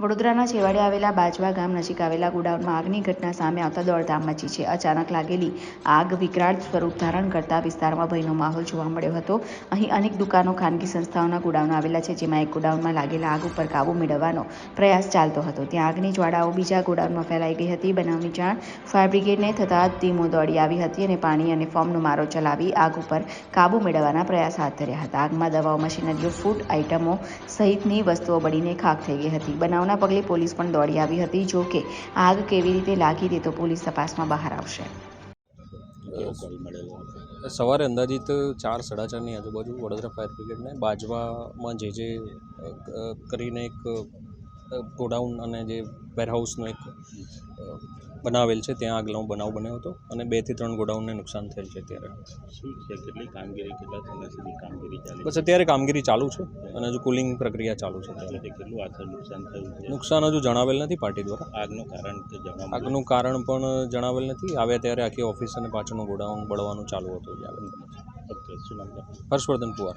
વડોદરાના છેવાડે આવેલા બાજવા ગામ નજીક આવેલા ગોડાઉનમાં આગની ઘટના સામે આવતા દોડધામ મચી છે. અચાનક લાગેલી આગ વિકરાળ સ્વરૂપ ધારણ કરતા વિસ્તારમાં ભયનો માહોલ જોવા મળ્યો હતો. અહીં અનેક દુકાનો, ખાનગી સંસ્થાઓના ગોડાઉન આવેલા છે, જેમાં એક ગોડાઉનમાં લાગેલા આગ ઉપર કાબુ મેળવવાનો પ્રયાસ ચાલતો હતો. ત્યાં આગની જ્વાળાઓ બીજા ગોડાઉનમાં ફેલાઈ ગઈ હતી. બનાવની જાણ ફાયર બ્રિગેડને થતાં ટીમો દોડી આવી હતી અને પાણી અને ફોર્મનો મારો ચલાવી આગ ઉપર કાબુ મેળવવાના પ્રયાસ હાથ ધર્યા હતા. આગમાં દવાઓ, મશીનરીઓ, ફૂડ આઇટમો સહિતની વસ્તુઓ બળીને ખાક થઈ ગઈ હતી. બનાવના પગલે પોલીસ પણ દોડી આવી હતી. જો કે આગ કેવી રીતે લાગી તે તો પોલીસ તપાસમાં બહાર આવશે. સવારે અંદાજિત ચાર સાડા ચારની આજુબાજુ વડોદરા ફાયર બ્રિગેડને બાજવામાં જે જે કરીને એક ગોડાઉન અને જે વેરહાઉસનો એક બનાવેલ છે ત્યાં આગનો બનાવ બન્યો હતો અને બેથી ત્રણ ગોડાઉનને નુકસાન થયેલ છે ત્યારે શું છે? કેટલી કામગીરી કેટલા સમય સુધી કામગીરી ચાલી બસ અત્યારે કામગીરી ચાલુ છે અને હજુ કુલિંગ પ્રક્રિયા ચાલુ છે કેટલું આખર નુકસાન થયું છે? નુકસાન હજુ જણાવેલ નથી પાર્ટી દ્વારા. આગનું કારણ તે આગનું કારણ પણ જણાવેલ નથી. આવ્યા ત્યારે આખી ઓફિસ અને પાછળનું ગોડાઉન બળવાનું ચાલુ હતું? હર્ષવર્ધન પુવાર